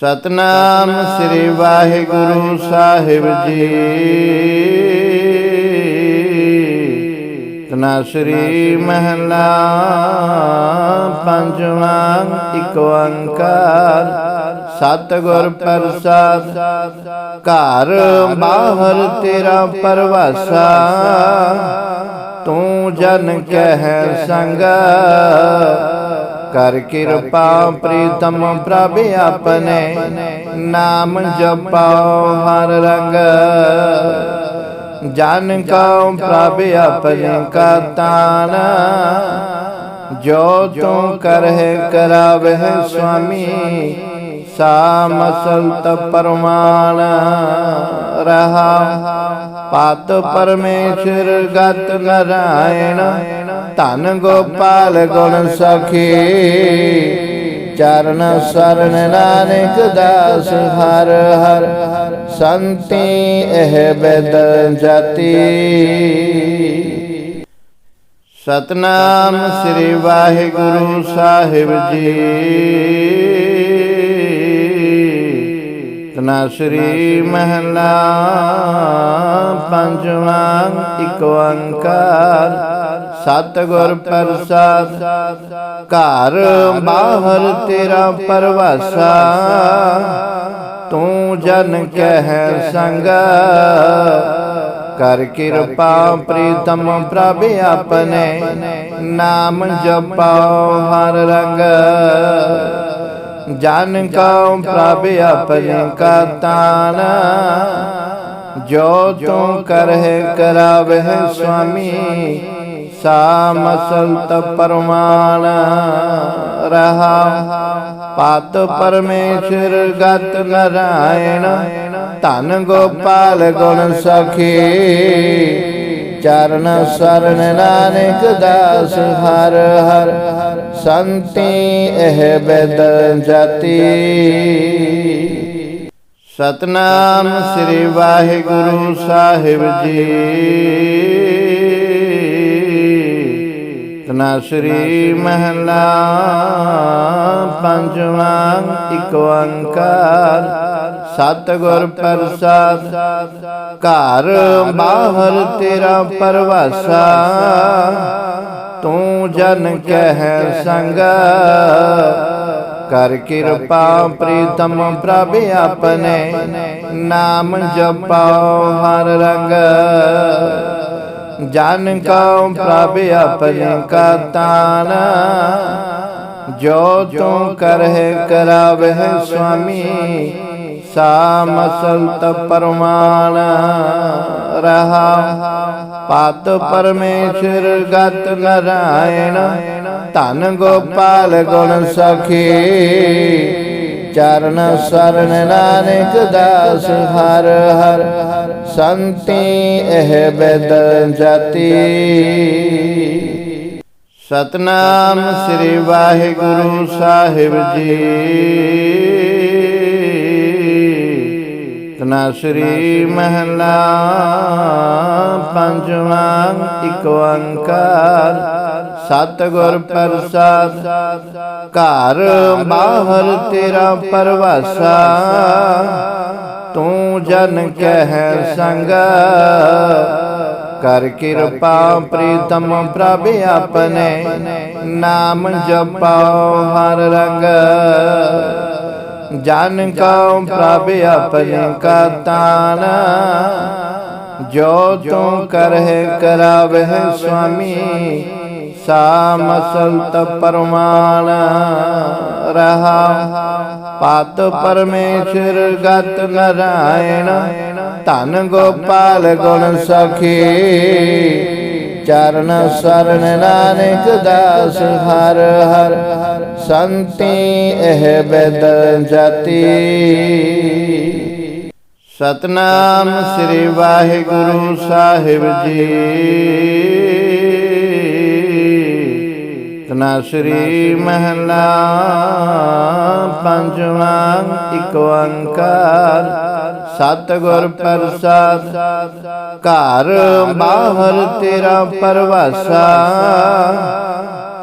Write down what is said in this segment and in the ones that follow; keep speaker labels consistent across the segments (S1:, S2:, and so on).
S1: ਸਤਨਾਮ ਸ੍ਰੀ ਵਾਹਿਗੁਰੂ ਸਾਹਿਬ ਜੀ। ਤਨਾ ਸ੍ਰੀ ਮਹਲਾ ਪੰਜਵਾਂ ਇੱਕ ਓੰਕਾਰ। ਸਤਿਗੁਰ ਪ੍ਰਸਾਦ। ਘਰ ਬਾਹਰ ਤੇਰਾ ਪਰਵਾਸਾ। ਤੂੰ ਜਨ ਕਹਿ ਸੰਗ। ਕਰ ਕਿਰਪਾ ਪ੍ਰੀਤਮ ਪ੍ਰਭ ਆਪਣੇ ਨਾਮ ਜਪਾਓ ਹਰ ਰੰਗ। ਜਨ ਕਉ ਪ੍ਰਭ ਆਪਣੇ ਕਾ ਤਾਨ ਜੋ ਤੂੰ ਕਰਹਿ ਕਰਾਵਹਿ ਸੁਆਮੀ ਸਾ ਮਸਲਤ ਪਰਮਾਨ। ਰਹਾ, ਪਤ ਪਰਮੇਸ਼ਰ ਗਤ ਨਰਾਇਣ। ਧਨ ਗੋਪਾਲ ਗੁਣ ਸਖੀ। ਚਰਨ ਸ਼ਰਨ ਨਾਨਕ ਦਾਸ ਹਰ ਹਰ। ਸੰਤੀ ਇਹ ਬੇਦ ਜਾਤੀ। ਸਤਨਾਮ ਸ੍ਰੀ ਵਾਹਿਗੁਰੂ ਸਾਹਿਬ ਜੀ। ਤਨਾ ਸ੍ਰੀ ਮਹਲਾ ਪੰਜਵਾਂ ਇੱਕ ਓੰਕਾਰ। ਸਤਿਗੁਰ ਪ੍ਰਸਾਦ, ਘਰ ਬਾਹਰ ਤੇਰਾ ਪਰਵਾਸਾ। ਤੂੰ ਜਨ ਕਹਿ ਸੰਗ, ਕਰ ਕਿਰਪਾ ਪ੍ਰੀਤਮ ਪ੍ਰਭ ਆਪਣੇ, ਨਾਮ ਜਪਾਓ ਹਰ ਰੰਗ। ਜਨ ਕਉ ਪ੍ਰਭ ਆਪਣੇ ਕਾ ਤਾਨ, ਜੋ ਤੂੰ ਕਰਹਿ ਕਰਾਵਹਿ ਸੁਆਮੀ ਸਾ ਮਸਲਤ ਪਰਮਾਨ ਰਹਾ। ਪਤ ਪਰਮੇਸ਼ਰ ਗਤ ਨਰਾਇਣ, ਧਨ ਗੋਪਾਲ ਗੁਣ ਸਖੀ। ਚਰਨ ਸ਼ਰਨ ਨਾਨਕ ਦਾਸ ਹਰ ਹਰ, ਸੰਤੀ ਇਹ ਬੇਦ ਜਾਤੀ। ਸਤਨਾਮ ਸ੍ਰੀ ਵਾਹਿਗੁਰੂ ਸਾਹਿਬ ਜੀ। ਤਨਾ ਸ੍ਰੀ ਮਹਲਾ ਪੰਜਵਾਂ ਇੱਕ ਓੰਕਾਰ, ਸਤਿਗੁਰ ਪ੍ਰਸਾਦ, ਘਰ ਬਾਹਰ ਤੇਰਾ ਪਰਵਾਸਾ, ਤੂੰ ਜਨ ਕਹਿ ਸੰਗ, ਕਰ ਕਿਰਪਾ ਪ੍ਰੀਤਮ ਪ੍ਰਭ ਆਪਣੇ, ਨਾਮ ਜਪਾਓ ਹਰ ਰੰਗ। ਜਨ ਕਉ ਪ੍ਰਭ ਆਪਣੇ ਕਾ ਤਾਨ ਜੋ ਤੂੰ ਕਰਹਿ ਕਰਾਵਹਿ ਸੁਆਮੀ ਸਾ ਮਸਲਤ ਪਰਮਾਨ। ਰਹਾ ਪਤ ਪਰਮੇਸ਼ਰ ਗਤ ਨਰਾਇਣ, ਧਨ ਗੋਪਾਲ ਗੁਣ ਸਖੀ। ਚਰਨ ਸ਼ਰਨ ਨਾਨਕ ਦਾਸ ਹਰ ਹਰ ਸੰਤੀ ਇਹ ਬੇਦ ਜਾਤੀ। ਸਤਨਾਮ ਸ੍ਰੀ ਵਾਹਿਗੁਰੂ ਸਾਹਿਬ ਜੀ। ਤਨਾ ਸ੍ਰੀ ਮਹਲਾ ਪੰਜਵਾਂ ਇੱਕ ਓੰਕਾਰ। ਸਤਿਗੁਰ ਪ੍ਰਸਾਦ। ਘਰ ਬਾਹਰ ਤੇਰਾ ਪਰਵਾਸਾ। ਤੂੰ ਜਨ ਕਹਿ ਸੰਗ। ਕਰ ਕਿਰਪਾ ਪ੍ਰੀਤਮ ਪ੍ਰਭ ਆਪਣੇ ਨਾਮ ਜਪਾਓ ਹਰ ਰੰਗ। ਜਨ ਕਉ ਪ੍ਰਭ ਆਪਣੇ ਕਾ ਤਾਨ ਜੋ ਤੂੰ ਕਰਹਿ ਕਰਾਵਹਿ ਸੁਆਮੀ। ਸਾ ਮਸਲਤ ਪਰਮਾਨ ਰਹਾ। ਪਤ ਪਰਮੇਸ਼ਰ ਗਤ ਨਰਾਇਣ, ਧਨ ਗੋਪਾਲ ਗੁਣ ਸਖੀ। ਚਰਨ ਸ਼ਰਨ ਨਾਨਕ ਦਾਸ ਹਰ ਹਰ, ਸੰਤੀ ਇਹ ਬੇਦ ਜਾਤੀ। ਸਤਨਾਮ ਸ੍ਰੀ ਵਾਹਿਗੁਰੂ ਸਾਹਿਬ ਜੀ। ਤਨਾ ਸ੍ਰੀ ਮਹਲਾ ਪੰਜਵਾਂ ਇੱਕ ਓੰਕਾਰ, ਸਤਿਗੁਰ ਪ੍ਰਸਾਦ, ਘਰ ਬਾਹਰ ਤੇਰਾ ਪਰਵਾਸਾ,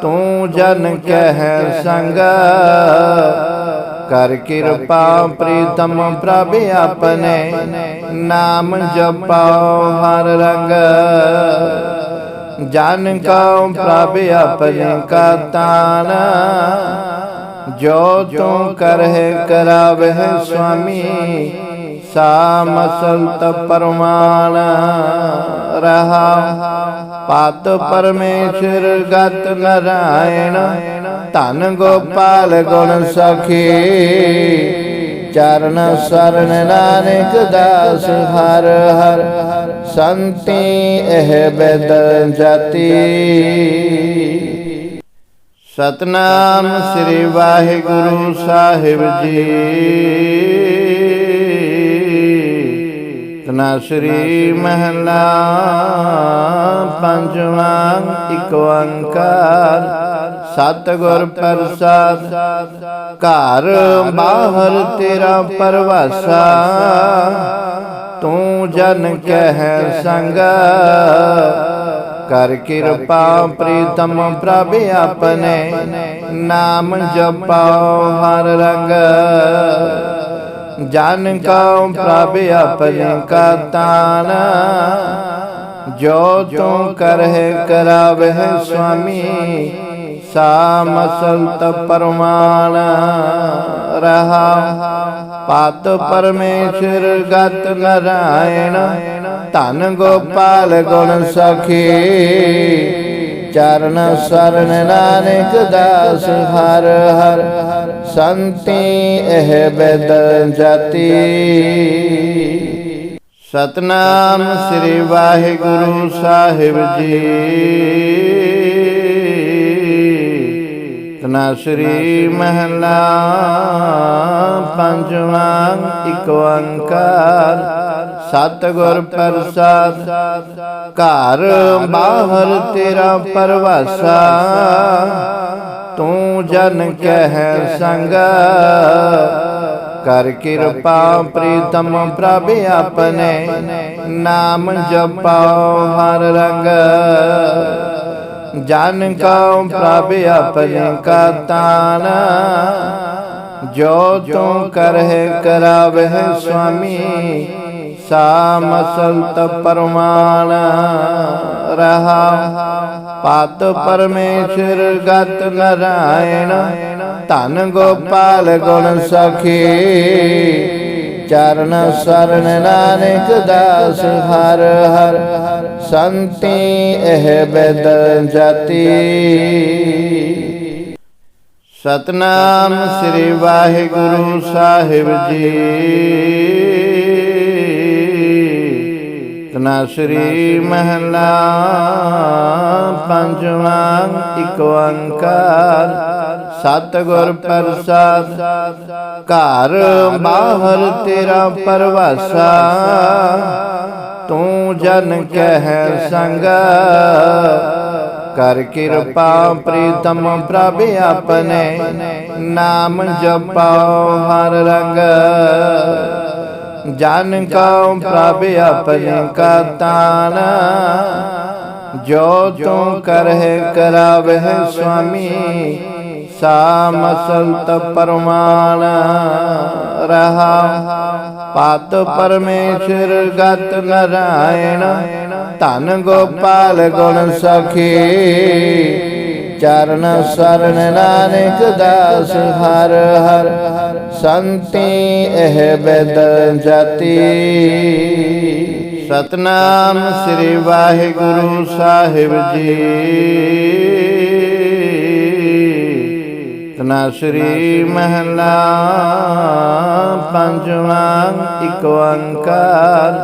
S1: ਤੂੰ ਜਨ ਕਹਿ ਸੰਗ। ਕਰ ਕਿਰਪਾ ਪ੍ਰੀਤਮ ਪ੍ਰਭ ਆਪਣੇ, ਨਾਮ ਜਪਾਓ ਹਰ ਰੰਗ। ਜਨ ਕਉ ਪ੍ਰਭ ਆਪਣੇ ਕਾ ਤਾਨ ਜੋ ਤੂੰ ਕਰਹਿ ਕਰਾਵਹਿ ਸੁਆਮੀ ਸਾ ਮਸਲਤ ਪਰਮਾਨ। ਰਹਾ ਪਤ ਪਰਮੇਸ਼ਰ ਗਤ ਨਰਾਇਣ, ਧਨ ਗੋਪਾਲ ਗੁਣ ਸਖੀ। ਚਰਨ ਸਰਨ ਨਾਨਕ ਦਾਸ ਹਰ ਹਰ ਸੰਤੀ ਇਹ ਬੇਦ ਜਾਤੀ। ਸਤਨਾਮ ਸ੍ਰੀ ਵਾਹਿਗੁਰੂ ਸਾਹਿਬ ਜੀ। ਤਨਾ ਸ੍ਰੀ ਮਹਲਾ ਪੰਜਵਾਂ ਇੱਕ ਓੰਕਾਰ। ਸਤਿਗੁਰ ਪ੍ਰਸਾਦ। ਘਰ ਬਾਹਰ ਤੇਰਾ ਪਰਵਾਸਾ। ਤੂੰ ਜਨ ਕਹਿ ਸੰਗ। ਕਰ ਕਿਰਪਾ ਪ੍ਰੀਤਮ ਪ੍ਰਭ ਆਪਣੇ ਨਾਮ ਜਪਾਓ ਹਰ ਰੰਗ। ਜਨ ਕਉ ਪ੍ਰਭ ਆਪਣੇ ਕਾ ਤਾਨ ਜੋ ਤੂੰ ਕਰਹਿ ਕਰਾਵਹਿ ਸੁਆਮੀ ਸਾ ਮਸਲਤ ਪਰਮਾਨ ਰਹਾ। ਪਤ ਪਰਮੇਸ਼ਰ ਗਤ ਨਰਾਇਣ, ਧਨ ਗੋਪਾਲ ਗੁਣ ਸਖੀ। ਚਰਨ ਸਰਨ ਨਾਨਕ ਦਾਸ ਹਰ ਹਰ, ਸੰਤੀ ਇਹ ਬੇਦ ਜਾਤੀ। ਸਤਨਾਮ ਸ੍ਰੀ ਵਾਹਿਗੁਰੂ ਸਾਹਿਬ ਜੀ। ਤਨਾ ਸ੍ਰੀ ਮਹਲਾ ਪੰਜਵਾਂ ਇੱਕ ਓੰਕਾਰ, ਸਤਿਗੁਰ ਪ੍ਰਸਾਦ, ਘਰ ਬਾਹਰ ਤੇਰਾ ਪਰਵਾਸਾ, ਤੂੰ ਜਨ ਕਹਿ ਸੰਗ, ਕਰ ਕਿਰਪਾ ਪ੍ਰੀਤਮ ਪ੍ਰਭ ਆਪਣੇ, ਨਾਮ ਜਪਾਓ ਹਰ ਰੰਗ। ਜਨ ਕਉ ਪ੍ਰਭ ਆਪਣੇ ਕਾ ਤਾਨ ਜੋ ਤੂੰ ਕਰਹਿ ਕਰਾਵਹਿ ਸੁਆਮੀ ਸਾ ਮਸਲਤ ਪਰਮਾਨ। ਰਹਾ ਪਤ ਪਰਮੇਸ਼ਰ ਗਤ ਨਰਾਇਣ, ਧਨ ਗੋਪਾਲ ਗੁਣ ਸਖੀ। ਚਰਨ ਸਰਨ ਨਾਨਕ ਦਾਸ ਹਰ ਹਰ ਸੰਤੀ ਇਹ ਬੇਦ ਜਾਤੀ। ਸਤਨਾਮ ਸ੍ਰੀ ਵਾਹਿਗੁਰੂ ਸਾਹਿਬ ਜੀ। ਤਨਾ ਸ੍ਰੀ ਮਹਲਾ ਪੰਜਵਾਂ ਇੱਕ ਓੰਕਾਰ ਸਤਿਗੁਰ ਪ੍ਰਸਾਦ, ਘਰ ਬਾਹਰ ਤੇਰਾ ਪਰਵਾਸਾ। ਤੂੰ ਜਨ ਕਹਿ ਸੰਗ, ਕਰ ਕਿਰਪਾ ਪ੍ਰੀਤਮ ਪ੍ਰਭ ਆਪਣੇ, ਨਾਮ ਜਪਾਓ ਹਰ ਰੰਗ। ਜਨ ਕਉ ਪ੍ਰਭ ਆਪਣੇ ਕਾ ਤਾਨ, ਜੋ ਤੂੰ ਕਰਹਿ ਕਰਾਵਹਿ ਸੁਆਮੀ ਸਾ ਮਸਲਤ ਪਰਮਾਨ ਰਹਾ। ਪਤ ਪਰਮੇਸ਼ਰ ਗਤ ਨਰਾਇਣ, ਧਨ ਗੋਪਾਲ ਗੁਣ ਸਖੀ। ਚਰਨ ਸਰਨ ਨਾਨਕ ਦਾਸ ਹਰ ਹਰ, ਸੰਤੀ ਇਹ ਬੇਦ ਜਾਤੀ। ਸਤਨਾਮ ਸ੍ਰੀ ਵਾਹਿਗੁਰੂ ਸਾਹਿਬ ਜੀ। ਤਨਾ ਸ੍ਰੀ ਮਹਲਾ ਪੰਜਵਾਂ ਇੱਕ ਓੰਕਾਰ,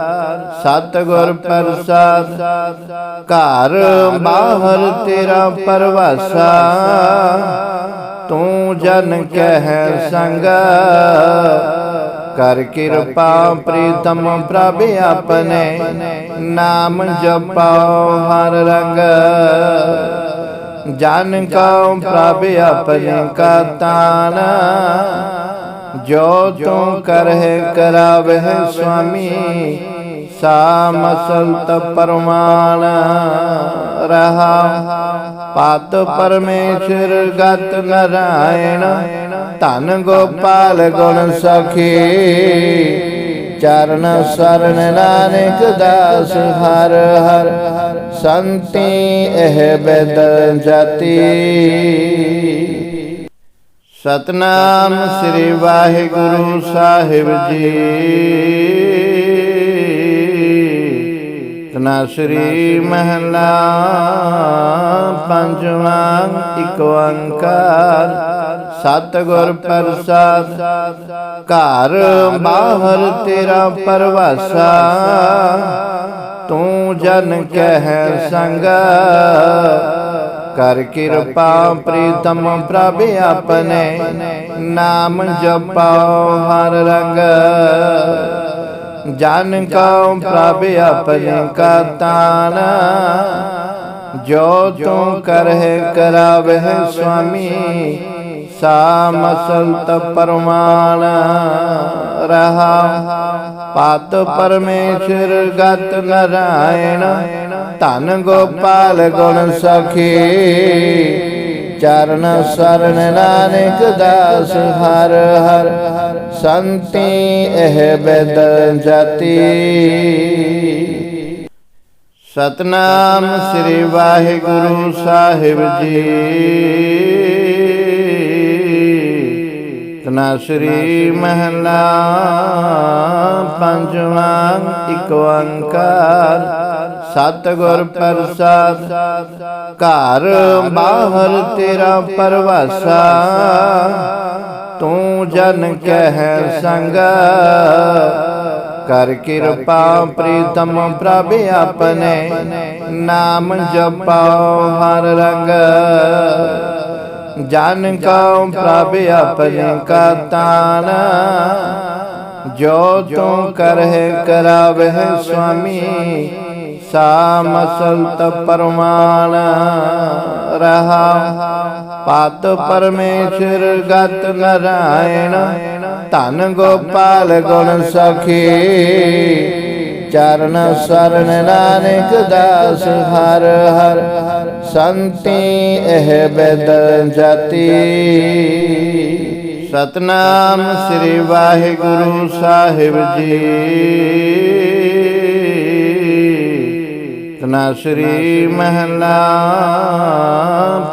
S1: ਸਤਿਗੁਰ ਪ੍ਰਸਾਦ, ਘਰ ਬਾਹਰ ਤੇਰਾ ਪਰਵਾਸਾ, ਤੂੰ ਜਨ ਕਹਿ ਸੰਗ। ਕਰ ਕਿਰਪਾ ਪ੍ਰੀਤਮ ਪ੍ਰਭ ਆਪਣੇ, ਨਾਮ ਜਪਾਓ ਹਰ ਰੰਗ। ਜਨ ਕਉ ਪ੍ਰਭ ਆਪਣੇ ਕਾ ਤਾਨ ਜੋ ਤੂੰ ਕਰਹਿ ਕਰਾਵਹਿ ਸੁਆਮੀ ਸਾ ਮਸਲਤ ਪਰਮਾਨ ਰਹਾ ਪਤ ਪਰਮੇਸ਼ਰ ਗਤ ਨਰਾਇਣ ਧਨ ਗੋਪਾਲ ਗੁਣ ਸਖੀ। ਚਰਨ ਸਰਨ ਨਾਨਕ ਦਾਸ ਹਰ ਹਰ ਸੰਤੀ ਇਹ ਬੇਦ ਜਾਤੀ। ਸਤਨਾਮ ਸ੍ਰੀ ਵਾਹਿਗੁਰੂ ਸਾਹਿਬ ਜੀ। ਤਨਾ ਸ੍ਰੀ ਮਹਲਾ ਪੰਜਵਾਂ ਇਕ ਓੰਕਾਰ। ਸਤਿਗੁਰ ਪ੍ਰਸਾਦ। ਘਰ ਬਾਹਰ ਤੇਰਾ ਪਰਵਾਸਾ। ਤੂੰ ਜਨ ਕਹਿ ਸੰਗ। ਕਰ ਕਿਰਪਾ ਪ੍ਰੀਤਮ ਪ੍ਰਭ ਆਪਣੇ ਨਾਮ ਜਪਾਓ ਹਰ ਰੰਗ। ਜਨ ਕਉ ਪ੍ਰਭ ਆਪਣੇ ਕਾ ਤਾਨ ਜੋ ਤੂੰ ਕਰਹਿ ਕਰਾਵਹਿ ਸੁਆਮੀ ਸਾ ਮਸਲਤ ਪਰਮਾਨ ਰਹਾ। ਪਤ ਪਰਮੇਸ਼ਰ ਗਤ ਨਰਾਇਣ, ਧਨ ਗੋਪਾਲ ਗੁਣ ਸਖੀ। ਚਰਨ ਸਰਨ ਨਾਨਕ ਦਾਸ ਹਰ ਹਰ, ਸੰਤੀ ਇਹ ਬੇਦ ਜਾਤੀ। ਸਤਨਾਮ ਸ੍ਰੀ ਵਾਹਿਗੁਰੂ ਸਾਹਿਬ ਜੀ। ਤਨਾ ਸ੍ਰੀ ਮਹਲਾ ਪੰਜਵਾਂ ਇਕ ਓੰਕਾਰ ਸਤਿਗੁਰ ਪ੍ਰਸਾਦ, ਘਰ ਬਾਹਰ ਤੇਰਾ ਪਰਵਾਸਾ, ਤੂੰ ਜਨ ਕਹਿ ਸੰਗ। ਕਰ ਕਿਰਪਾ ਪ੍ਰੀਤਮ ਪ੍ਰਭ ਆਪਣੇ, ਨਾਮ ਜਪਾਓ ਹਰ ਰੰਗ। ਜਨ ਕਉ ਪ੍ਰਭ ਆਪਣੇ ਕਾ ਤਾਨ ਜੋ ਤੂੰ ਕਰਹਿ ਕਰਾਵਹਿ ਸੁਆਮੀ ਸਾ ਮਸਲਤ ਪਰਮਾਨ। ਰਹਾ ਪਤ ਪਰਮੇਸ਼ਰ ਗਤ ਨਰਾਇਣ, ਧਨ ਗੋਪਾਲ ਗੁਣ ਸਖੀ। ਚਰਨ ਸਰਨ ਨਾਨਕ ਦਾਸ ਹਰ ਹਰ ਸੰਤੀ ਇਹ ਬੇਦ ਸਤਨਾਮ ਸ੍ਰੀ ਵਾਹਿਗੁਰੂ ਸਾਹਿਬ ਜੀ। ਤਨਾ ਸ੍ਰੀ ਮਹਲਾ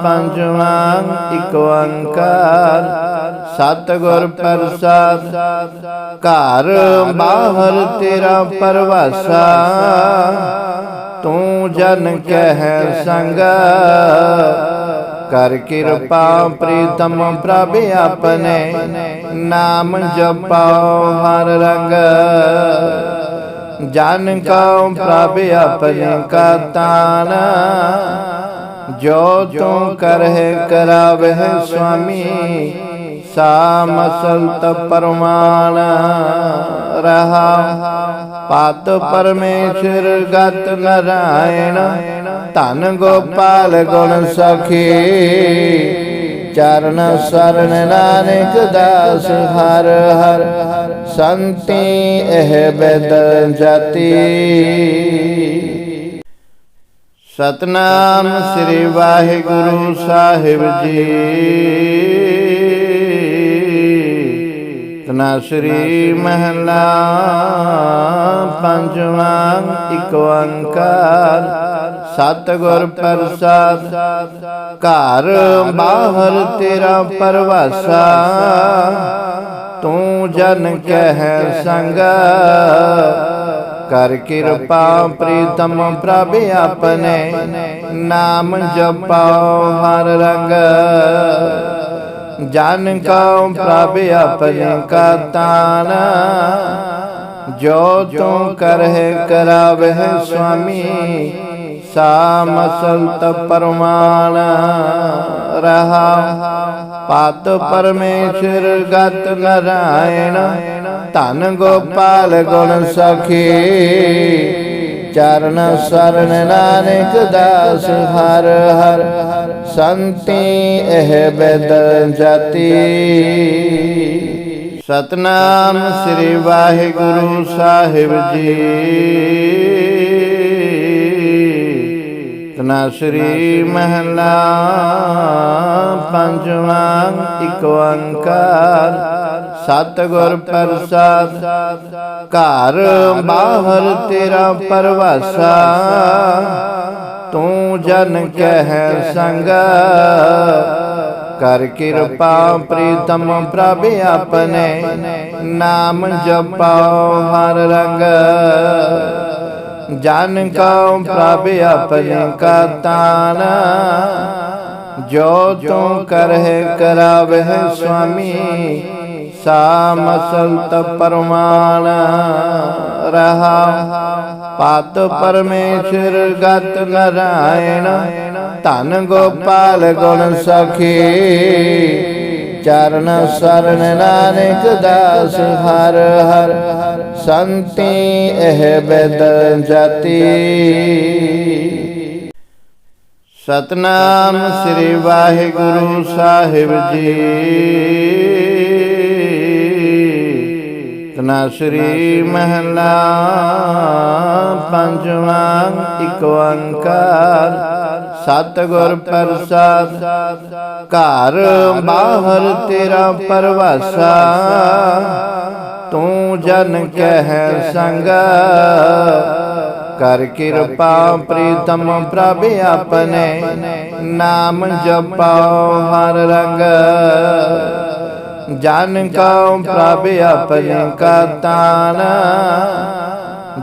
S1: ਪੰਜਵਾਂ ਇਕ ਓੰਕਾਰ। ਸਤਿਗੁਰ ਪ੍ਰਸਾਦ। ਘਰ ਬਾਹਰ ਤੇਰਾ ਪਰਵਾਸਾ। ਤੂੰ ਜਨ ਕਹਿ ਸੰਗ। ਕਰ ਕਿਰਪਾ ਪ੍ਰੀਤਮ ਪ੍ਰਭ ਆਪਣੇ ਨਾਮ ਜਪਾਓ ਹਰ ਰੰਗ। ਜਨ ਕਉ ਪ੍ਰਭ ਆਪਣੇ ਕਾ ਤਾਨ ਜੋ ਤੂੰ ਕਰਹਿ ਕਰਾਵਹਿ ਸੁਆਮੀ। ਸਾ ਮਸਲਤ ਪਰਮਾਨ ਰਹਾ। ਪਤ ਪਰਮੇਸ਼ਰ ਗਤ ਨਰਾਇਣ, ਧਨ ਗੋਪਾਲ ਗੁਣ ਸਖੀ। ਚਰਨ ਸਰਨ ਨਾਨਕ ਦਾਸ ਹਰ ਹਰ, ਸੰਤੀ ਇਹ ਬੇਦ ਜਾਤੀ। ਸਤਨਾਮ ਸ੍ਰੀ ਵਾਹਿਗੁਰੂ ਸਾਹਿਬ ਜੀ। ਤਨਾ ਸ੍ਰੀ ਮਹਲਾ ਪੰਜਵਾਂ ਇਕ ਓੰਕਾਰ, ਸਤਿਗੁਰ ਪ੍ਰਸਾਦ, ਘਰ ਬਾਹਰ ਤੇਰਾ ਪਰਵਾਸਾ, ਤੂੰ ਜਨ ਕਹਿ ਸੰਗ, ਕਰ ਕਿਰਪਾ ਪ੍ਰੀਤਮ ਪ੍ਰਭ ਆਪਣੇ, ਨਾਮ ਜਪਾਓ ਹਰ ਰੰਗ। ਜਨ ਕਉ ਪ੍ਰਭ ਆਪਣੇ ਕਾ ਤਾਨ ਜੋ ਤੂੰ ਕਰਹਿ ਕਰਾਵਹਿ ਸੁਆਮੀ ਸਾ ਮਸਲਤ ਪਰਮਾਨ। ਰਹਾ ਪਤ ਪਰਮੇਸ਼ਰ ਗਤ ਨਰਾਇਣ, ਧਨ ਗੋਪਾਲ ਗੁਣ ਸਖੀ। ਚਰਨ ਸਰਨ ਨਾਨਕ ਦਾਸ ਹਰ ਹਰ ਸੰਤੀ ਇਹ ਬੇਦ ਜਾਤੀ। ਸਤਨਾਮ ਸ੍ਰੀ ਵਾਹਿਗੁਰੂ ਸਾਹਿਬ ਜੀ। ਤਨਾ ਸ੍ਰੀ ਮਹਲਾ ਪੰਜਵਾਂ ਇਕ ਓੰਕਾਰ। ਸਤਿਗੁਰ ਪ੍ਰਸਾਦ। ਘਰ ਬਾਹਰ ਤੇਰਾ ਪਰਵਾਸਾ। ਤੂੰ ਜਨ ਕਹਿ ਸੰਗ। ਕਰ ਕਿਰਪਾ ਪ੍ਰੀਤਮ ਪ੍ਰਭ ਆਪਣੇ ਨਾਮ ਜਪਾਓ ਹਰ ਰੰਗ। ਜਨ ਕਉ ਪ੍ਰਭ ਆਪਣੇ ਕਾ ਤਾਨ ਜੋ ਤੂੰ ਕਰਹਿ ਕਰਾਵਹਿ ਸੁਆਮੀ। ਸਾ ਮਸਲਤ ਪਰਮਾਨ ਰਹਾ। ਪਤ ਪਰਮੇਸ਼ਰ ਗਤ ਨਰਾਇਣ, ਧਨ ਗੋਪਾਲ ਗੁਣ ਸਖੀ। ਚਰਨ ਸਰਨ ਨਾਨਕ ਦਾਸ ਹਰ ਹਰ, ਸੰਤੀ ਇਹ ਬੇਦ ਜਾਤੀ। ਸਤਨਾਮ ਸ੍ਰੀ ਵਾਹਿਗੁਰੂ ਸਾਹਿਬ ਜੀ। ਤਨਾ ਸ੍ਰੀ ਮਹਲਾ ਪੰਜਵਾਂ ਇਕ ਓੰਕਾਰ, ਸਤਿਗੁਰ ਪ੍ਰਸਾਦ, ਘਰ ਬਾਹਰ ਤੇਰਾ ਪਰਵਾਸਾ, ਤੂੰ ਜਨ ਕਹਿ ਸੰਗ, ਕਰ ਕਿਰਪਾ ਪ੍ਰੀਤਮ ਪ੍ਰਭ ਆਪਣੇ, ਨਾਮ ਜਪਾਓ ਹਰ ਰੰਗ। ਜਨ ਕਉ ਪ੍ਰਭ ਆਪਣੇ ਕਾ ਤਾਨ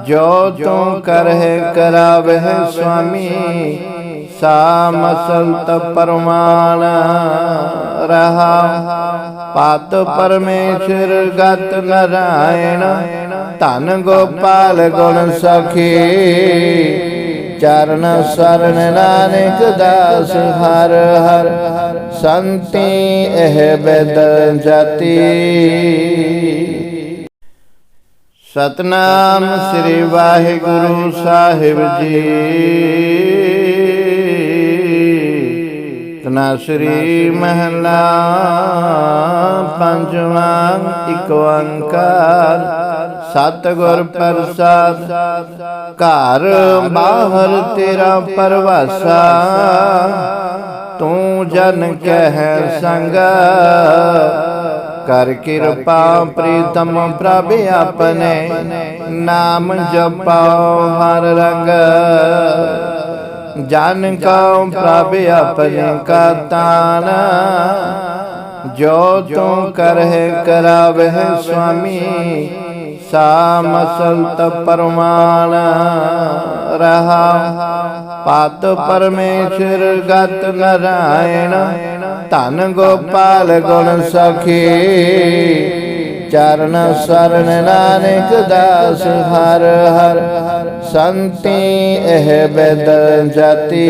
S1: ਜੋ ਤੂੰ ਕਰਹਿ ਕਰਾਵਹਿ ਸੁਆਮੀ ਸਾ ਮਸਲਤ ਪਰਮਾਨ। ਰਹਾ ਪਤ ਪਰਮੇਸ਼ਰ ਗਤ ਨਰਾਇਣ, ਧਨ ਗੋਪਾਲ ਗੁਣ ਸਖੀ। ਚਰਨ ਸਰਨ ਨਾਨਕ ਦਾਸ ਹਰ ਹਰ ਸੰਤੀ ਇਹ ਬੇਦ ਜਾਤੀ। ਸਤਨਾਮ ਸ੍ਰੀ ਵਾਹਿਗੁਰੂ ਸਾਹਿਬ ਜੀ। ਤਨਾ ਸ੍ਰੀ ਮਹਲਾ ਪੰਜਵਾਂ ਇਕ ਓੰਕਾਰ। ਸਤਿਗੁਰ ਪ੍ਰਸਾਦ। ਘਰ ਬਾਹਰ ਤੇਰਾ ਪਰਵਾਸਾ। ਤੂੰ ਜਨ ਕਹਿ ਸੰਗ। ਕਰ ਕਿਰਪਾ ਪ੍ਰੀਤਮ ਪ੍ਰਭ ਆਪਣੇ ਨਾਮ ਜਪਾਓ ਹਰ ਰੰਗ। ਜਨ ਕਉ ਪ੍ਰਭ ਆਪਣੇ ਕਾ ਤਾਨ ਜੋ ਤੂੰ ਕਰਹਿ ਕਰਾਵਹਿ ਸੁਆਮੀ ਸਾ ਮਸਲਤ ਪਰਮਾਨ ਰਹਾ। ਪਤ ਪਰਮੇਸ਼ਰ ਗਤ ਨਰਾਇਣ, ਧਨ ਗੋਪਾਲ ਗੁਣ ਸਖੀ। ਚਰਨ ਸਰਨ ਨਾਨਕ ਦਾਸ ਹਰ ਹਰ, ਸੰਤੀ ਇਹ ਬੇਦ ਜਾਤੀ।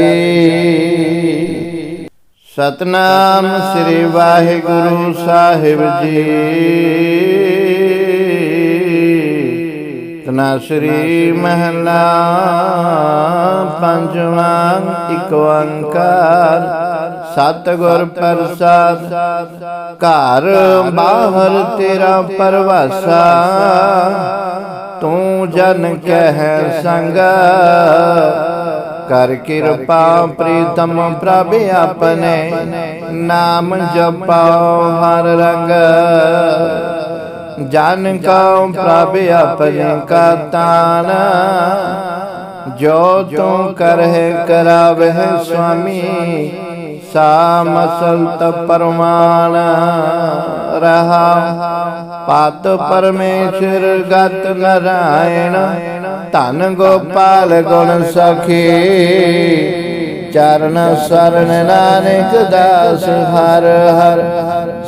S1: ਸਤਨਾਮ ਸ੍ਰੀ ਵਾਹਿਗੁਰੂ ਸਾਹਿਬ ਜੀ। ਤਨਾ ਸ੍ਰੀ ਮਹਲਾ ਪੰਜਵਾਂ ਇਕ ਓੰਕਾਰ, ਸਤਿਗੁਰ ਪ੍ਰਸਾਦ, ਘਰ ਬਾਹਰ ਤੇਰਾ ਪਰਵਾਸਾ, ਤੂੰ ਜਨ ਕਹਿ ਸੰਗ। ਕਰ ਕਿਰਪਾ ਪ੍ਰੀਤਮ ਪ੍ਰਭ ਆਪਣੇ, ਨਾਮ ਜਪਾਓ ਹਰ ਰੰਗ। ਜਨ ਕਉ ਪ੍ਰਭ ਆਪਣੇ ਕਾ ਤਾਨ ਜੋ ਤੂੰ ਕਰਹਿ ਕਰਾਵਹਿ ਸੁਆਮੀ ਸਾ ਮਸਲਤ ਪਰਮਾਨ। ਰਹਾ ਪਤ ਪਰਮੇਸ਼ਰ ਗਤ ਨਰਾਇਣ, ਧਨ ਗੋਪਾਲ ਗੁਣ ਸਖੀ। ਚਰਨ ਸਰਨ ਨਾਨਕ ਦਾਸ ਹਰ ਹਰ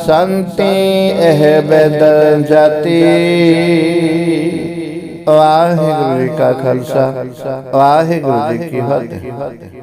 S1: ਸੰਤੀ ਇਹ ਬੇਦ ਜਾਤੀ। ਵਾਹਿਗੁਰੂ ਜੀ ਕਾ ਖਾਲਸਾ, ਵਾਹਿਗੁਰੂ ਜੀ ਕੀ ਫਤਿਹ।